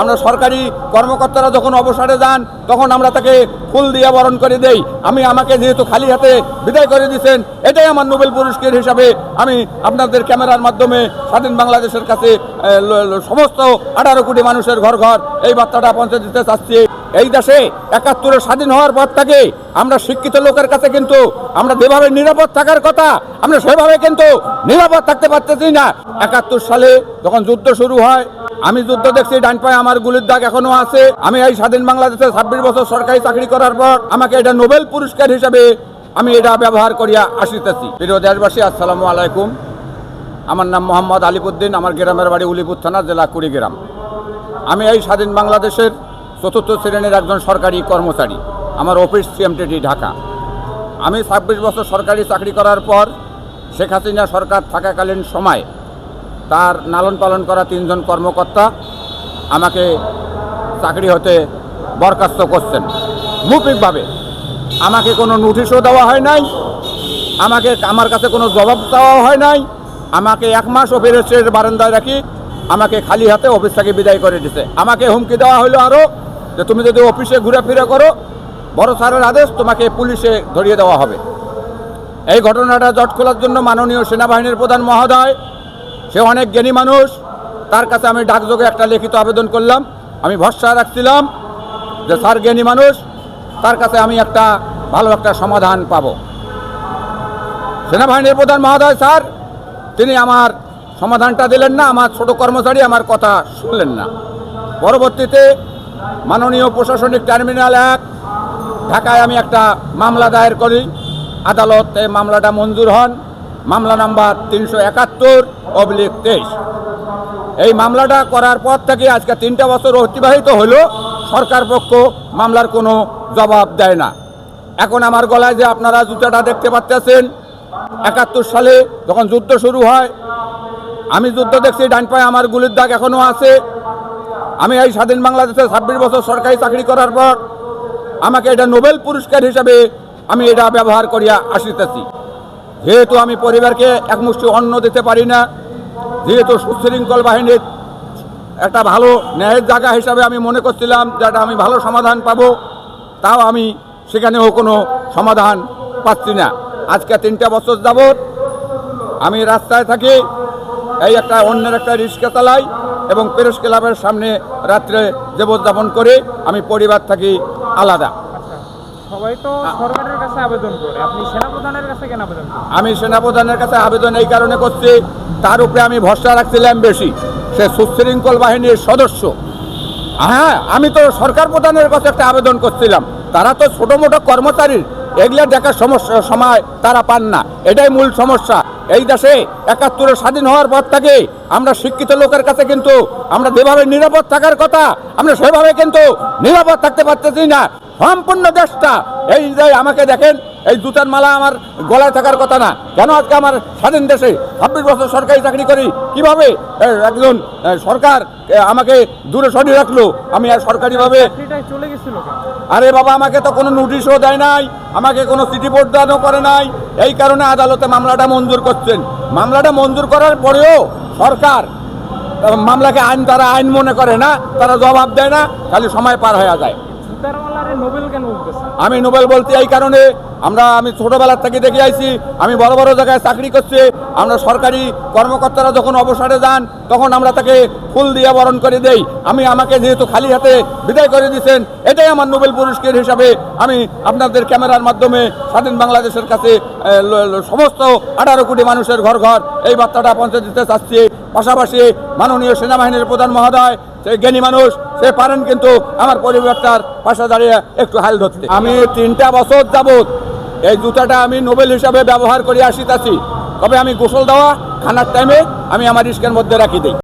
আমরা সরকারি কর্মকর্তারা যখন অবসরে যান, তখন আমরা তাকে ফুল দিয়ে বরণ করে দেই। আমি আমাকে যেহেতু খালি হাতে বিদায় করে দিচ্ছেন এটাই আমার নোবেল পুরস্কার হিসাবে আমি আপনাদের ক্যামেরার মাধ্যমে স্বাধীন বাংলাদেশের কাছে সমস্ত আঠারো কোটি মানুষের ঘর ঘর এই বার্তাটা পৌঁছে দিতে চাচ্ছি। এই দেশে একাত্তরে স্বাধীন হওয়ার পর থেকে আমরা শিক্ষিত লোকের কাছে কিন্তু আমরা যেভাবে নিরাপদ থাকার কথা, আমরা সেভাবে কিন্তু নিরাপদ থাকতে পারতেছি না। একাত্তর সালে যখন যুদ্ধ শুরু হয়, আমি যুদ্ধ দেখছি, ডান পায়ে আমার গুলির দাগ এখনও আছে। আমি এই স্বাধীন বাংলাদেশে ছাব্বিশ বছর সরকারি চাকরি করার পর আমাকে এটা নোবেল পুরস্কার হিসেবে আমি এটা ব্যবহার করিয়া আসিতেছি। প্রিয় দেশবাসী, আসসালামু আলাইকুম। আমার নাম মোহাম্মদ আলিপুদ্দিন, আমার গ্রামের বাড়ি উলিপুর থানা, জেলা কুড়িগ্রাম। আমি এই স্বাধীন বাংলাদেশের চতুর্থ শ্রেণির একজন সরকারি কর্মচারী। আমার অফিস সিএমটিডি, ঢাকা। আমি ছাব্বিশ বছর সরকারি চাকরি করার পর শেখ হাসিনা সরকার থাকাকালীন সময় তার লালন পালন করা তিনজন কর্মকর্তা আমাকে চাকরি হতে বরখাস্ত করছেন। মৌখিকভাবে আমাকে কোনো নোটিশও দেওয়া হয় নাই, আমাকে আমার কাছে কোনো জবাব দেওয়া হয় নাই, আমাকে এক মাস অফিসের বারান্দায় রাখি আমাকে খালি হাতে অফিস থেকে বিদায় করে দিছে। আমাকে হুমকি দেওয়া হলো আরও যে তুমি যদি অফিসে ঘুরে করো, বড় স্যারের আদেশ তোমাকে পুলিশে ধরিয়ে দেওয়া হবে। এই ঘটনাটা জট খোলার জন্য মাননীয় সেনাবাহিনীর প্রধান মহোদয়, সে অনেক জ্ঞানী মানুষ, তার কাছে আমি ডাকযোগে একটা লিখিত আবেদন করলাম। আমি ভরসা রাখছিলাম যে স্যার জ্ঞানী মানুষ, তার কাছে আমি একটা ভালো একটা সমাধান পাবো। সেনাবাহিনীর প্রধান মহোদয় স্যার, তিনি আমার সমাধানটা দিলেন না, আমার ছোট কর্মচারী আমার কথা শুনলেন না। পরবর্তীতে মাননীয় প্রশাসনিক টার্মিনাল এক, ঢাকায় আমি একটা মামলা দায়ের করি। আদালত এই মামলাটা মঞ্জুর হন। মামলা নাম্বার তিনশো একাত্তর, অবলিক তেইশ। এই মামলাটা করার পর থেকে আজকে তিনটা বছর অতিবাহিত হলো, সরকার পক্ষ মামলার কোনো জবাব দেয় না। এখন আমার গলায় যে আপনারা জুতাটা দেখতে পাচ্ছেন, একাত্তর সালে যখন যুদ্ধ শুরু হয় আমি যুদ্ধ দেখছি, ডান পায়ে আমার গুলির দাগ এখনও আছে। আমি এই স্বাধীন বাংলাদেশে ছাব্বিশ বছর সরকারি চাকরি করার পর আমাকে এটা নোবেল পুরস্কার হিসাবে আমি এটা ব্যবহার করিয়া আসিতেছি। যেহেতু আমি পরিবারকে একমুষ্টি অন্ন দিতে পারি না, যেহেতু সুশৃঙ্খল বাহিনীর একটা ভালো ন্যায়ের জায়গা হিসাবে আমি মনে করছিলাম যে একটা আমি ভালো সমাধান পাবো, তাও আমি সেখানেও কোনো সমাধান পাচ্ছি না। আজকে তিনটা বছর যাবৎ আমি রাস্তায় থাকি এই একটা অন্যের একটা রিক্সা চালাই এবং প্রেস ক্লাবের সামনে রাত্রে জীবনযাপন করে আমি পরিবার থাকি আলাদা। সবাই তো সরকারের কাছে আবেদন করে। আপনি সেনাপ্রধানের কাছে কেন আবেদন করেন? আমি সেনাপ্রধানের কাছে আবেদন এই কারণে করছি তার উপরে আমি ভরসা রাখছিলাম বেশি। সে সুশৃঙ্খল বাহিনীর সদস্য। হ্যাঁ আমি তো সরকার প্রধানের কাছে একটা আবেদন করছিলাম। তারা তো ছোটো মোটো কর্মচারীর এগুলো দেখার সমস্যা সময় তারা পান না। এটাই মূল সমস্যা। এই দেশে একাত্তরে স্বাধীন হওয়ার পর থেকে আমরা শিক্ষিত লোকের কাছে কিন্তু আমরা যেভাবে নিরাপদ থাকার কথা, আমরা সেভাবে কিন্তু নিরাপদ থাকতে পারতেছি না। সম্পূর্ণ দেশটা এই যে আমাকে দেখেন এই জুতার মালা আমার গলায় থাকার কথা না। কেন আজকে আমার স্বাধীন দেশে ছাব্বিশ বছর সরকারি চাকরি করি? কীভাবে? একজন সরকার আমাকে দূরে সরিয়ে রাখল। আমি আর সরকারিভাবে চলে গেছিল আরে বাবা আমাকে তো কোনো নোটিশও দেয় নাই। আমাকে কোনো চিঠি প্রদানও করে নাই। এই কারণে আদালতে মামলাটা মঞ্জুর করছেন। মামলাটা মঞ্জুর করার পরেও সরকার মামলাকে আইন তারা আইন মনে করে না তারা জবাব দেয় না খালি সময় পার হয়ে যায়। আমি নোবেল বলতে এই কারণে আমরা, আমি ছোটবেলার থেকে দেখে আইছি, আমি বড় বড় জায়গায় চাকরি করছি, আমরা সরকারি কর্মকর্তারা যখন অবসরে যান, তখন আমরা তাকে ফুল দিয়ে বরণ করে দেই। আমি আমাকে যেহেতু খালি হাতে বিদায় করে দিয়েছেন, এটাই আমার নোবেল পুরস্কার হিসাবে আমি আপনাদের ক্যামেরার মাধ্যমে স্বাধীন বাংলাদেশের কাছে সমস্ত আঠারো কোটি মানুষের ঘর ঘর এই বার্তাটা পৌঁছে দিতে চাচ্ছি। পাশাপাশি মাননীয় সেনাবাহিনীর প্রধান মহোদয় সে জ্ঞানী মানুষ, সে পারেন কিন্তু আমার পরিবারটার পাশে দাঁড়িয়ে একটু হাল ধরতে। আমি তিনটা বছর যাবত এই জুতাটা আমি নোবেল হিসাবে ব্যবহার করে আসিতেছি। তবে আমি গোসল দেওয়া, খানার টাইমে আমি আমার রিস্কের মধ্যে রাখি দিই।